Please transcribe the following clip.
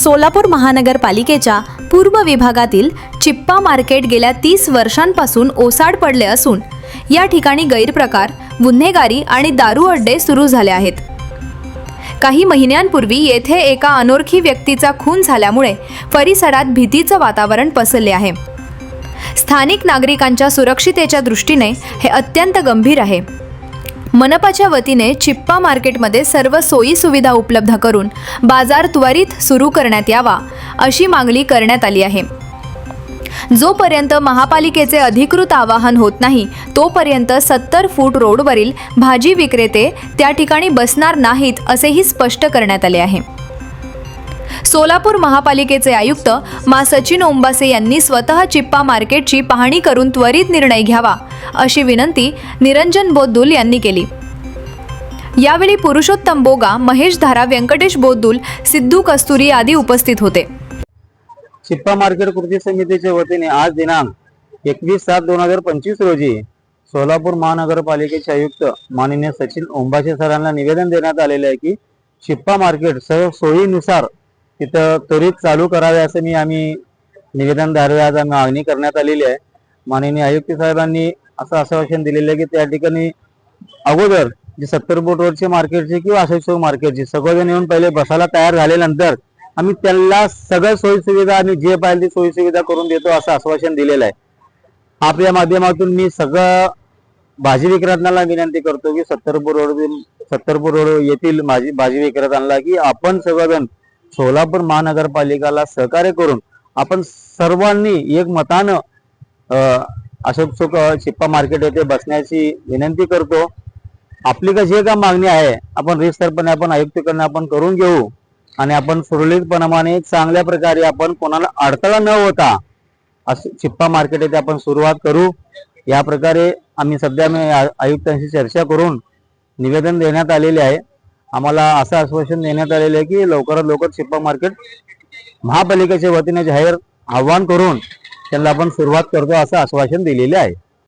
सोलापूर महानगरपालिकेच्या पूर्व विभागातील चिप्पा मार्केट गेल्या तीस वर्षांपासून ओसाड पडले असून या ठिकाणी गैरप्रकार गुन्हेगारी आणि दारू अड्डे सुरू झाले आहेत. काही महिन्यांपूर्वी येथे एका अनोळखी व्यक्तीचा खून झाल्यामुळे परिसरात भीतीचं वातावरण पसरले आहे. स्थानिक नागरिकांच्या सुरक्षितेच्या दृष्टीने हे अत्यंत गंभीर आहे. मनपाच्या वतीने चिप्पा मार्केटमध्ये सर्व सोयी सुविधा उपलब्ध करून बाजार त्वरित सुरू करण्यात यावा अशी मागणी करण्यात आली आहे. जोपर्यंत महापालिकेचे अधिकृत आवाहन होत नाही तोपर्यंत सत्तर फूट रोडवरील भाजी विक्रेते त्या ठिकाणी बसणार नाहीत असेही स्पष्ट करण्यात आले आहे. सोलापूर महापालिकेचे आयुक्त मा. सचिन ओंबासे यांनी स्वतः चिप्पा मार्केटची पाहणी करून त्वरित निर्णय घ्यावा अशी विनंती निरंजन बोद्दुल यांनी केली. यावेळी पुरुषोत्तम बोगा महेश धारा व्यंकटेश बोद्दुल सिद्धू कस्तुरी आदी उपस्थित होते. चिप्पा मार्केट कृती समितीच्या वतीने आज दिनांक एकवीस सात दोन हजार पंचवीस रोजी सोलापूर महानगरपालिकेचे आयुक्त माननीय सचिन ओंबाशे सरांना निवेदन देण्यात आलेले आहे की चिप्पा मार्केट सर्व सोयीनुसार तिथं त्वरित चालू करावे असं मी आम्ही निवेदन निवेदनद्वारे आज मागणी करण्यात आलेली आहे. माननीय आयुक्त साहेबांनी असं आश्वासन दिलेलं आहे की त्या ठिकाणी अगोदर जे सत्तर बोट रोडचे मार्केटचे किंवा अशोक चौक मार्केटचे सगळेजण येऊन पहिले बसायला तयार झाल्यानंतर आम्ही त्यांना सगळ्या सोयीसुविधा आम्ही जे पाहिजे ती सोयीसुविधा करून देतो असं आश्वासन दिलेलं आहे. आपल्या माध्यमातून मी सगळं भाजी विक्रेत्यांना विनंती करतो की सत्तरपूर रोड सत्तरपूर रोड येथील भाजी भाजी विक्रेत्यांना की आपण सगळेजण सोलापूर महानगरपालिकाला सहकार्य करून आपण सर्वांनी एक मतानं अं, अशोक चौक शिप्पा चिप्पा मार्केट येथे बसण्याची विनंती करतो. आपली का जे का मागणी आहे? आपण रितसरपणे आपण आयुक्तकडनं आपण करून घेऊ आणि आपण सुरळीतपणाने चांगल्या प्रकारे आपण कोणाला अडथळा न होता असं चिप्पा मार्केट येथे आपण सुरुवात करू. या प्रकारे आम्ही सध्या मी आयुक्तांशी चर्चा करून निवेदन देण्यात आलेले आहे. आम्हाला असं आश्वासन देण्यात आलेलं आहे की लवकरात लवकर शिप्पा मार्केट महापालिकेच्या वतीने जाहीर आव्हान करून त्यांना आपण सुरुवात करतो असं आश्वासन दिलेले आहे.